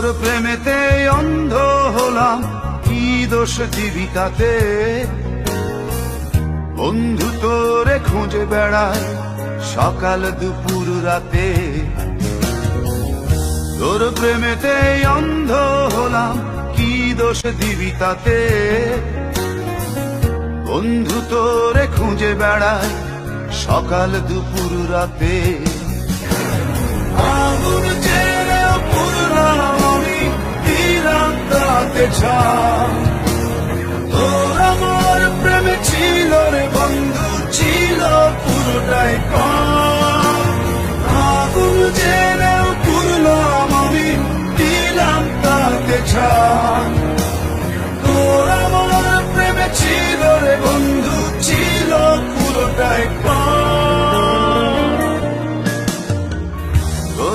প্রেমেতে অন্ধ হলাম, কি দোষ জীবিকাতে? বন্ধু তোরে খুঁজে বেড়ায় সকাল দুপুর রাতে। তোর প্রেমেতে অন্ধ হলাম, কি দোষ দিবি তাতে বন্ধু তোরে খুঁজে বেড়ায় সকাল দুপুর রাতে।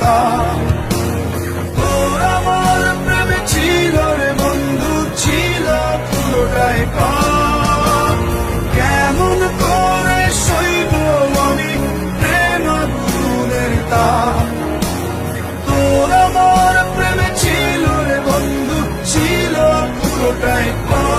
আগুনের তোর আমার প্রেমে ছিল রে বন্ধু, ছিল পুরোটাই কেমন করে সইব আমি প্রেম আগুনের তাপ। তোর আমার প্রেমে ছিল রে বন্ধু, ছিল পুরোটাই পাপ।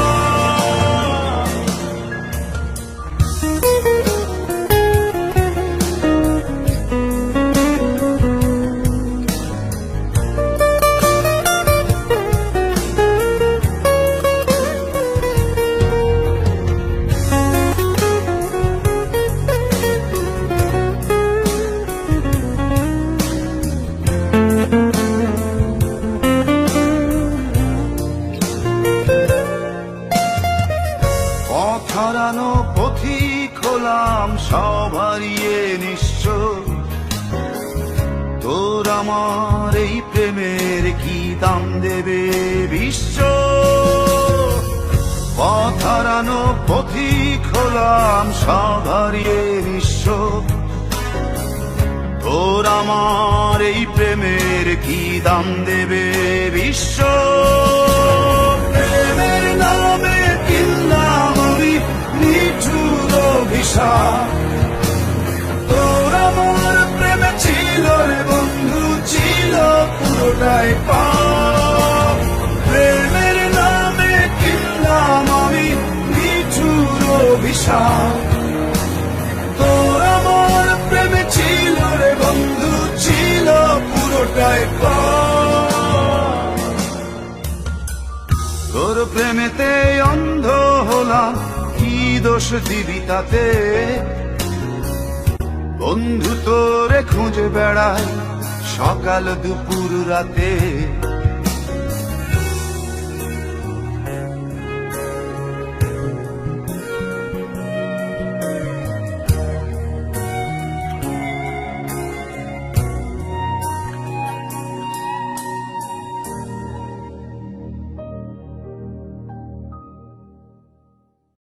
হারিয়ে নিঃস্ব তোর আমার এই প্রেমের কি দাম দেবে বিশ্ব? পথ হারানো পথিক হলাম সব হারিয়ে তোর আমার এই প্রেমের কি দাম দেবে বিশ্ব? প্রেমের নামে কিনলাম আমি নিঠুর অভিশাপ। অভিশাপ তোর আমার প্রেমে ছিল রে বন্ধু ছিল পুরোটাই তোর প্রেমেতে অন্ধ হলাম কি দোষ দিবি তাতে বন্ধু তোরে খুঁজে বেড়ায় সকাল দুপুর রাতে।